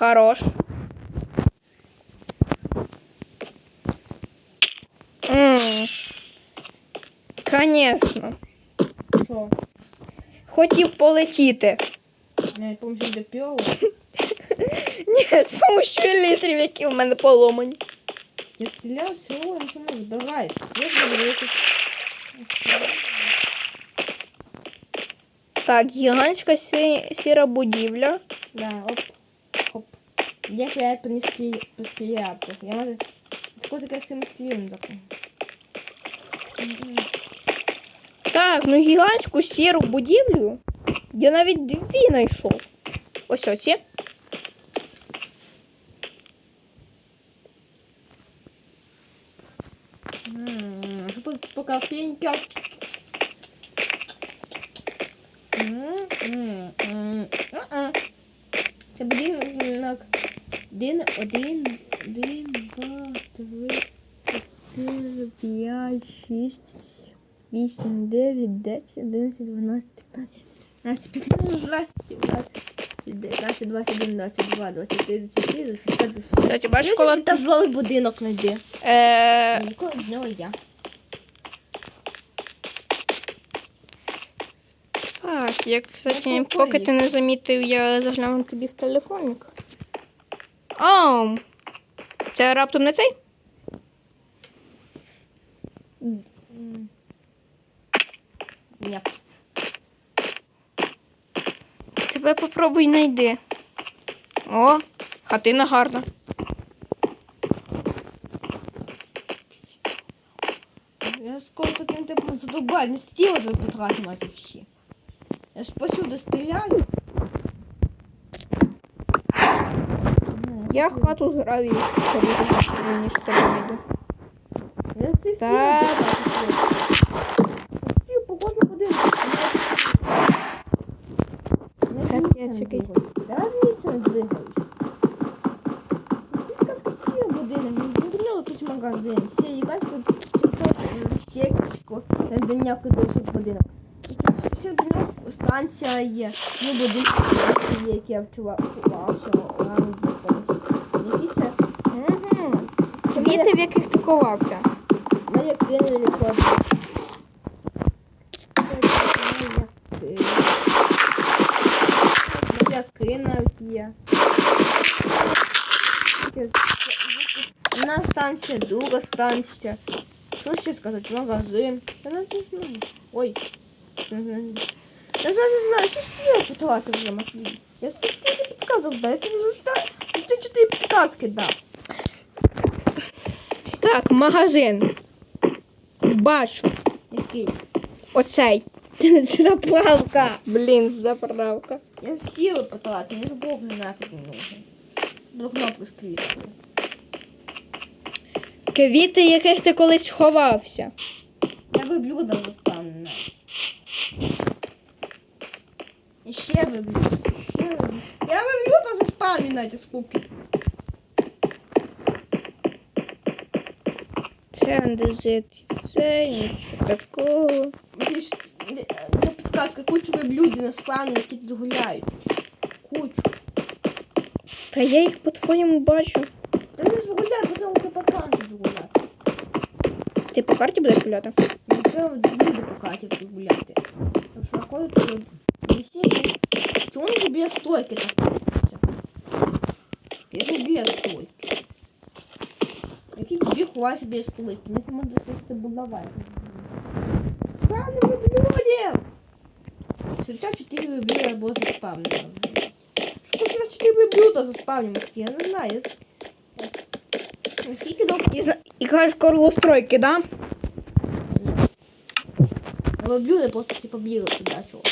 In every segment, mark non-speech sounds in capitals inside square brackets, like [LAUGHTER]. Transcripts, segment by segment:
Хорош. М, Конечно. Що? Хотів полетіти. Не помню, де піово. Ні, з помощью літрів, які в мене поломані. Я стріляв всього, нічого не збирає. Все велике. Так, гігантська сі- сіра будівля. Да, оп. Як я стрі- постріляти? Я можу... Тако таке всім слівом закрив. Так, ну гігантську сіру будівлю. Я навіть дві знайшов. Ось оці. Ммм, що по, по картинкам? М, м, м, а-а. Це будинок. Один, один, один, два, три, чотири, п'ять, шість, вісім, дев'ять, десять, одинадцять, дванадцять, п'ятнадцять, п'ятнадцять, двадцять, двадцять два, двадцять три, двадцять чотири, двадцять п'ять, двадцять шість. Кстати, бачиш, Ну, коли... це жовтий будинок знайди. Е, Нікого з нього я. так, як, кстати, поки ти не замітив, я загляну тобі в телефонник. Ам, це раптом не цей? Ні. Тебе попробуй знайди. О, хатина гарна. Я скоро таким типом задубаю, не стіл за потратив вообще. Я ж посюди стріляю. Я хату з гравію ніж тебе знайду. Я цей Так. стіл походу будинок. Капець. Я з місця не двигаюсь. Підказка сіє будинок, не якийсь магазин. Сіє якась досить будинок. Все станція є, ну будинок є, які я вчував, Квіти, в яких ти. Мене кинули рекорд. Маяки навіть є. Одна станція, друга станція. Що ще сказати? Магазин. Я навіть не знаю. Ой. Я не знаю, що стіл потратив вже Матвій. Я стільки підказок дав. Я тобі вже ста- ти чотири підказки дав. Так, магазин. Бачу. Який? Оцей. [LAUGHS] Заправка. Блін, заправка. Я мені Бог не нафіг не нужен. До кнопки з квіткою. Квіти, яких ти колись ховався. Я би блюдо. І ще блюдо. Я би блюдо заспавнена, ці скупки. Це андезит. Це нічого такого. Е, для підказки кучу би блюдо наспавнені, які тут гуляють. Кучу. Та я їх по-твоєму бачу. Та не ж гуляють, потім ти по карті гуляти. Ти по карті будеш гуляти? Не треба люди по карті тут гуляти. Тому що ходить висіти. Чому не біля стойки так? Я ж стойки. Який біг у вас біля стойки? Ми можна щось будувати. Правильно ви люди! Хоча 4 біля було заспавнено. Скільки 4 блюда заспавнено? Я не знаю. Я... с- я... Скільки довго І, зна- і кажеш корлостройки, да? Але блюда просто всі побігли туди, чого.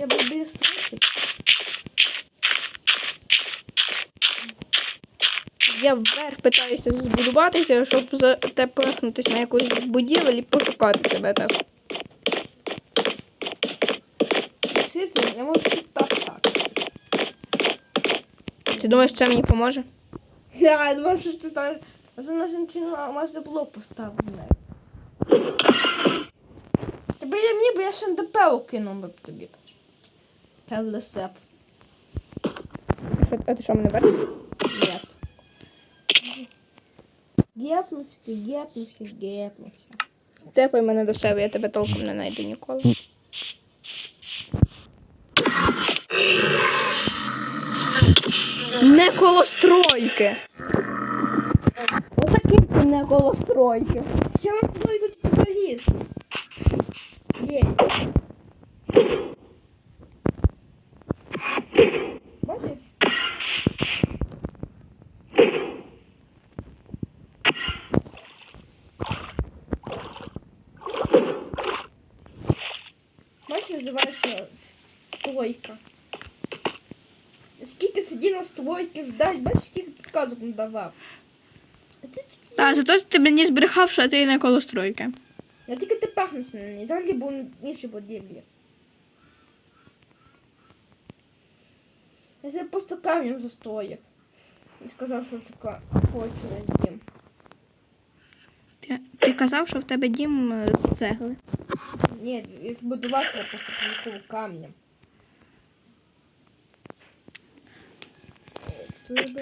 Я був біля стойки. Я вверх питаюся збудуватися, щоб затепехнутись на якусь будівель і пошукати тебе так. Я можу так так. Ти думаєш, це мені поможе? Да, я думаю, що ти ставиш. А це нас майже блок поставлений. Тебе я мені, бо я ще НДП кинув би тобі. Певлесеп. А ти що мене бачиш? Гепнувся, ти гепнувся, гепнувся. Тепай мене до себе, я тебе толком не знайду ніколи. Не коло стройки. Ти не коло стройки. Я тільки поліз. Є. називається стройка. Скільки сидів на стройці ждать, бачиш, скільки підказок не давав. А ти тільки Та, зато ти мені збрехав, що ти не коло стройки. Я тільки ти пахнеш на неї. Зараз був інші будівлі. Я себе просто камнем застояв. І сказав, що шука хочу на дім. Ти, казав, що в тебе дім е, з цегли. Ні, я збудувався просто прилетів камнем.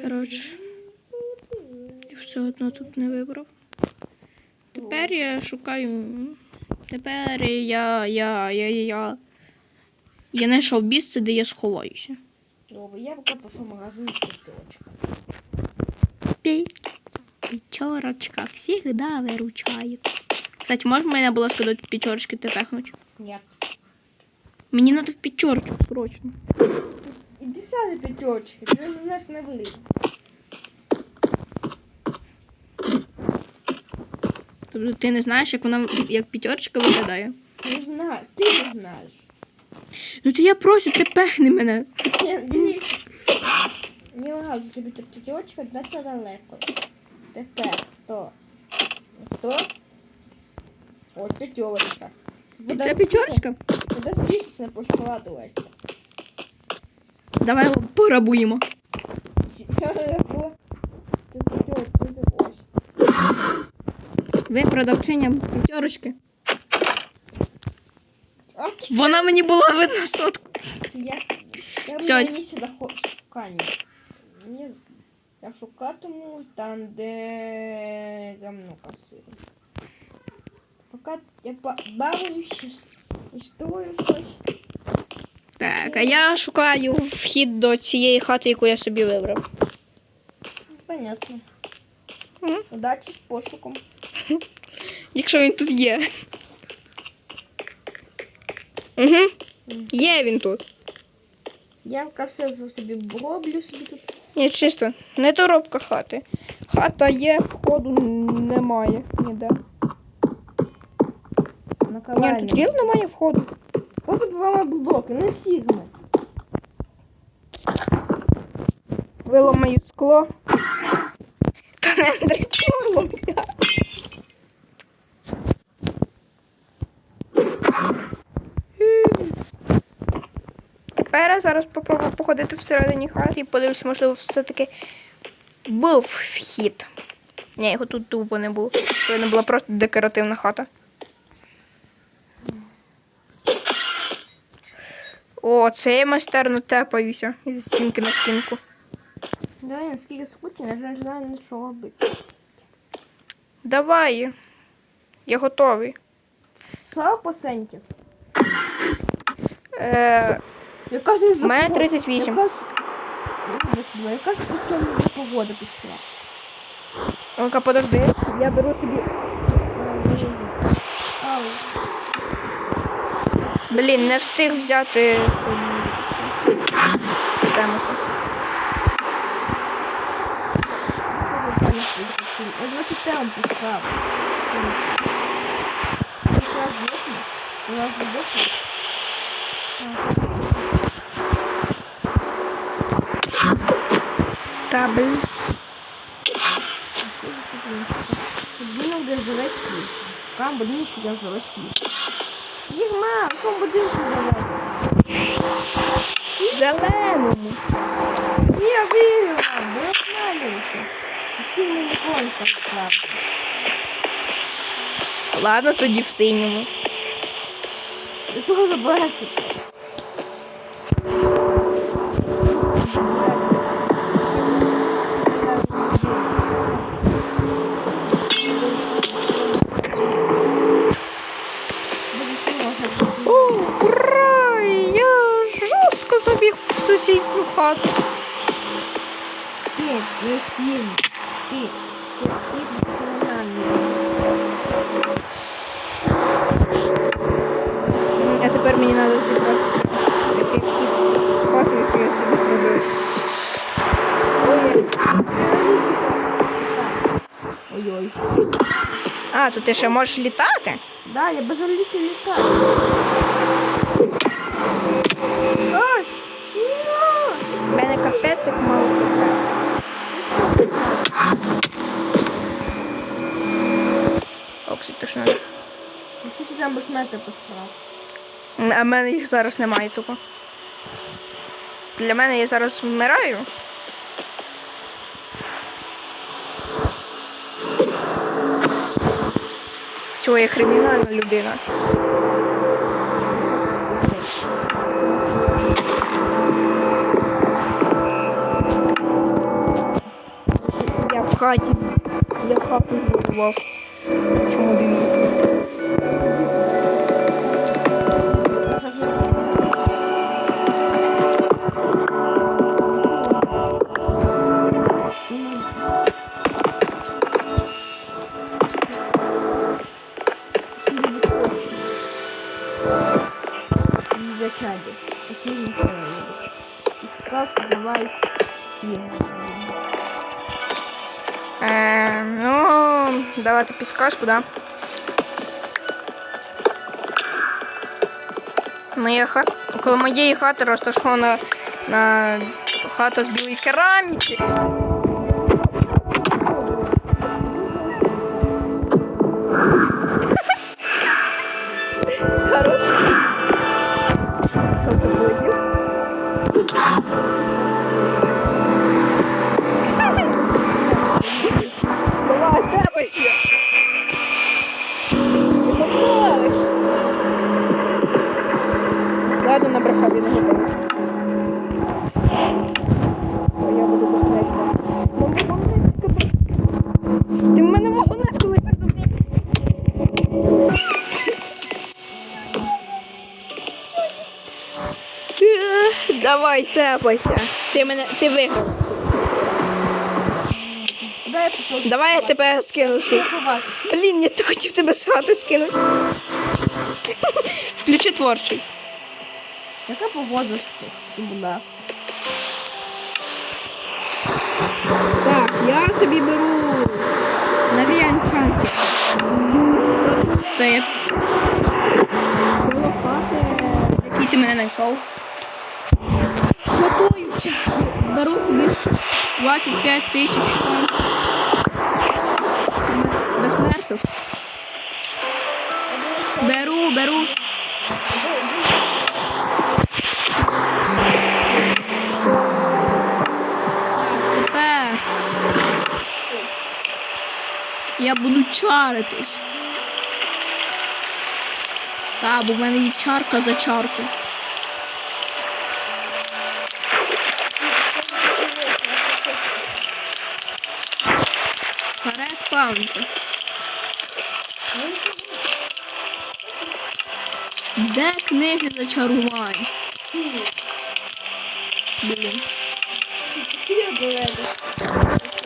Коротше. І все одно тут не вибрав. Тепер я шукаю. Тепер я. я. я. я. Я знайшов місце, де я сховаюся. Добре, я поки пішов в магазин цвіточка. Ти, печорочка, всегда виручає. Кстати, можеш мене, будь ласка, до печорочки тепехнуть? Ні. Мені треба печорочку срочно. Іди сяди п'ятерочки, ти не знаєш на виліз. Тобто ти не знаєш, як вона як п'ятерочка виглядає. Не знаю, ти не знаєш. Ну то я прошу, ти пехни мене. Не лагав, тобі п'ятерочка дати далеко. Тепер хто? Хто? Ось п'ятерочка. Це п'ятерочка? Куди фрісись не пошкладувати? Давай його порабуємо. Це п'ятерочка, це ось. Ви продавчиня п'ятерочки. А ти Вона мені була видна сотку. я, я Всё. на місці доход шукання. Мені, я шукатиму там, де гамно касирує. Поки я ба- бавлюсь і строю щось. Так, а я шукаю вхід до цієї хати, яку я собі вибрав. Понятно. Мгм. Удачі з пошуком. [LAUGHS] Якщо він тут є. Угу. Є він тут. Я все за собі роблю собі тут. Ні, чисто, не доробка хати. Хата є, входу немає ніде. Ні, тут ріл немає входу. Просто два блоки, не сігми. Виламаю скло. Та не дречорло, бля. Тепер я зараз попробую походити всередині хати і подивлюся, можливо, все-таки був вхід. Ні, його тут тупо не було. Це не була просто декоративна хата. О, це я майстерно тепаюся із стінки на стінку. Да, я наскільки скучно, я вже не знаю, на що робити. Давай. Я готовий. 40%. Е, Яка ж У мене 38. Яка ж... Яка ж погода пішла? ну-ка, подожди. Я беру собі. Ау. Блін, не встиг взяти. Тему. Два там писав. У нас блін. Будинок, де живе світ. Там будинок, де живе світ. Ігма, в якому будинку живе? Зеленому. Я виграла, бо я знаюся. Всі мені конкурс справді. Ладно, тоді в синьому. Я теж ти ще можеш літати? Да, я бажаю літи літати. Ні! У мене капець як мало капець. Оксі, то що? Всі ти там безсмертя посрав. А в мене їх зараз немає тупо. Для мене я зараз вмираю. Все, я кримінальна людина. Я в хаті. Я в хату збудував. Підсказку, да. Моя хата, коло моєї хати розташована на хата з білої кераміки. Ти мене вагонетку летиш забрав. Давай, тепайся. Ти мене, ти виграв. Давай я тебе скину. сюди. Блін, я хотів тебе з хати скинути. Включи творчий. Яка погода була? Так, я собі беру навіянь ханті. Це я. Який ти мене знайшов? Готуюся. Беру собі 25 тисяч я буду чаритись. Так, бо в мене є чарка за чарку. Переспавнити. Де книги зачарувань? Блін. Я говорю. Угу.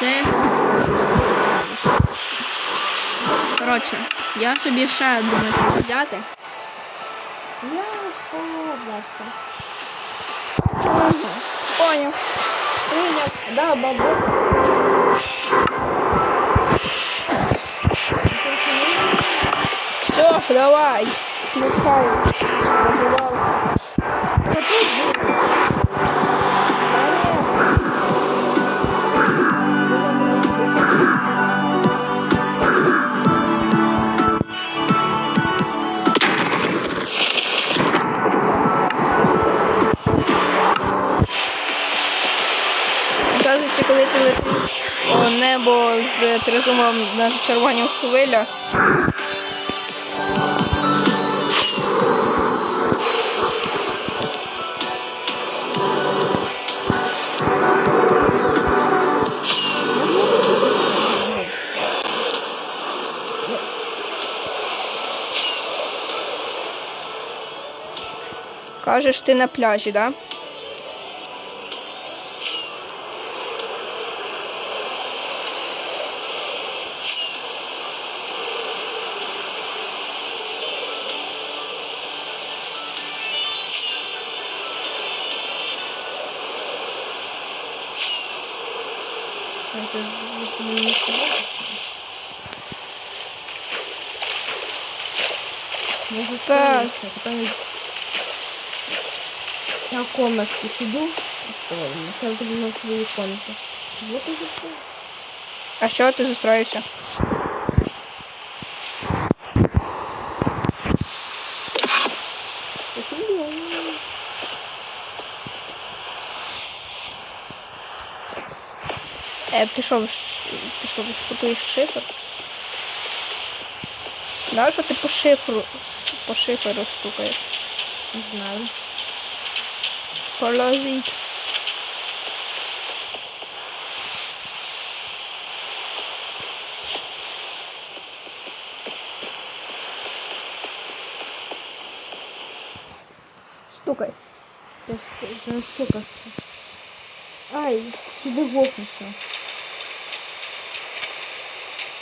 Це... Коротше, я собі ще думаю, взяти. Я сподобався. Поняв. Поняв. Да, бабу. Давай. Включай. Кажуть, коли ти летиш о небо з тризумом на червоній хвилях, Кажеш, ти на пляжі, так? Да? Я в комнатке сиду. Там ты на своей комнате. Вот и все. А що ти застроївся? Спасибо. Е, ти що, вш- ти що, вступуєш в шифр? Да, що ти по шифру, по шиферу стукаєш? Не знаю. Положить. Стукай. Я ш- я штука. Ай, сюди гопнуться.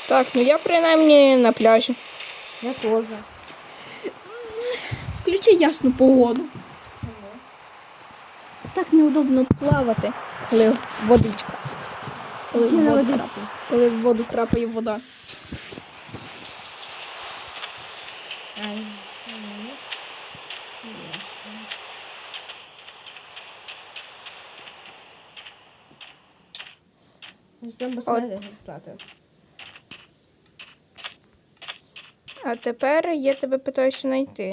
Так, ну я принаймні на пляжі. Я тоже. Включи ясну погоду. Так неудобно плавати, коли водичка. Коли, в воду крапає. коли в воду крапає вода. Плати. А тепер я тебе питаюся знайти.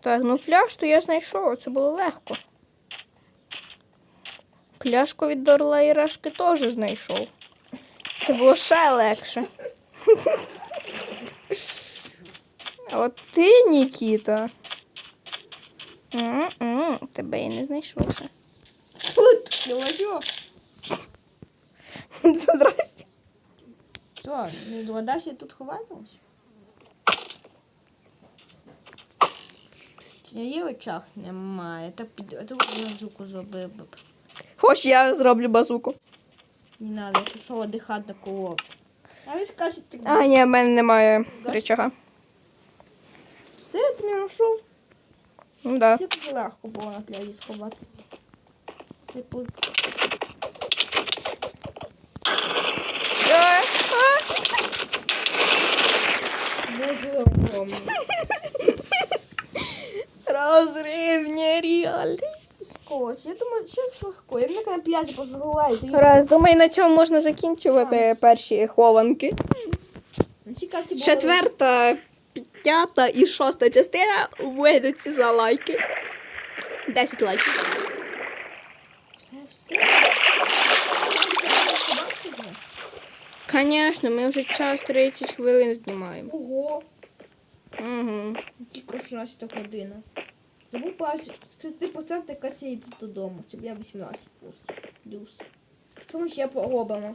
Так, ну пляж то я знайшов, це було легко. Пляшку від Орла і Рашки теж знайшов. Це було ще легше. А от ти, Нікіта. Тебе я не знайшов. Тут, ну Здрасте. Що, не догадався тут ховатимось? Чи є очах? Немає. Так під... А то на жуку зробив би. Хоч я зроблю базуку. Не надо, я пішов одихати на колок. А ви скажете, А, ні, в мене немає речага. все, ти не знайшов? Ну да. Це б легко було на пляжі сховатися. Типу, Е, а. [LAUGHS] Розрив нереальний. Скотч, я думаю, зараз легко. Я не на пляжі позабуваю. Раз, думаю, на цьому можна закінчувати перші хованки. Четверта, п'ята і шоста частина вийдуть за лайки. 10 лайків. Звісно, ми вже час 30 хвилин знімаємо. Ого, Угу. тільки 16 година. Забув пас, ти поставте кася йти додому, щоб я 18 пустив. Дюс. Що ми ще поробимо?